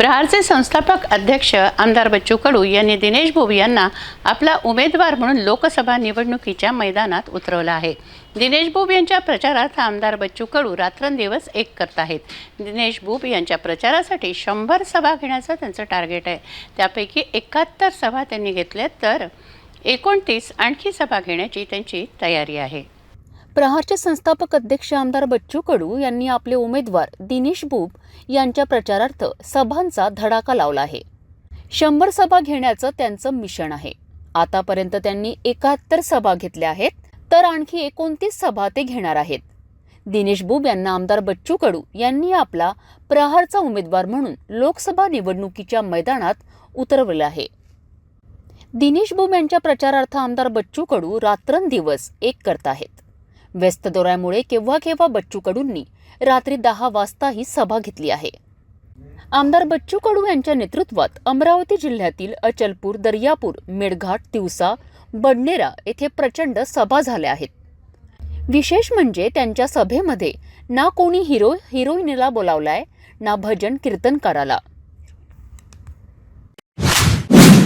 प्रहारचे संस्थापक अध्यक्ष आमदार बच्चू कडू यांनी दिनेश भोवी यांना आपला उमेदवार म्हणून लोकसभा निवडणुकीच्या मैदानात उतरवलं आहे. दिनेश बुब यांच्या प्रचारात आमदार बच्चू कडू रात्रंदिवस एक करत आहेत. दिनेश बुब यांच्या प्रचारासाठी शंभर सभा घेण्याचं त्यांचं टार्गेट आहे. त्यापैकी एकाहत्तर सभा त्यांनी घेतल्या तर एकोणतीस आणखी सभा घेण्याची त्यांची तयारी आहे. प्रहारचे संस्थापक अध्यक्ष आमदार बच्चू कडू यांनी आपले उमेदवार दिनेश बुब यांच्या प्रचारार्थ सभांचा धडाका लावला आहे. शंभर सभा घेण्याचं त्यांचं मिशन आहे. आतापर्यंत त्यांनी एकाहत्तर सभा घेतल्या आहेत तर आणखी एकोणतीस सभा ते घेणार आहेत. दिनेश बुब यांना आमदार बच्चू कडू यांनी आपला प्रहारचा उमेदवार म्हणून लोकसभा निवडणुकीच्या मैदानात उतरवलं आहे. दिनेश बुब यांच्या प्रचारार्थ आमदार बच्चू कडू रात्रंदिवस एक करत आहेत. व्यस्त दौऱ्यामुळे केव्हा केव्हा बच्चू कडूंनी रात्री दहा वाजता ही सभा घेतली आहे. आमदार बच्चू कडू यांच्या नेतृत्वात अमरावती जिल्ह्यातील अचलपूर दर्यापूर मेळघाट तिवसा बडनेरा येथे प्रचंड सभा झाल्या आहेत. विशेष म्हणजे त्यांच्या सभेमध्ये ना कोणी हिरो हिरोईनीला बोलावलाय ना भजन कीर्तनकाराला.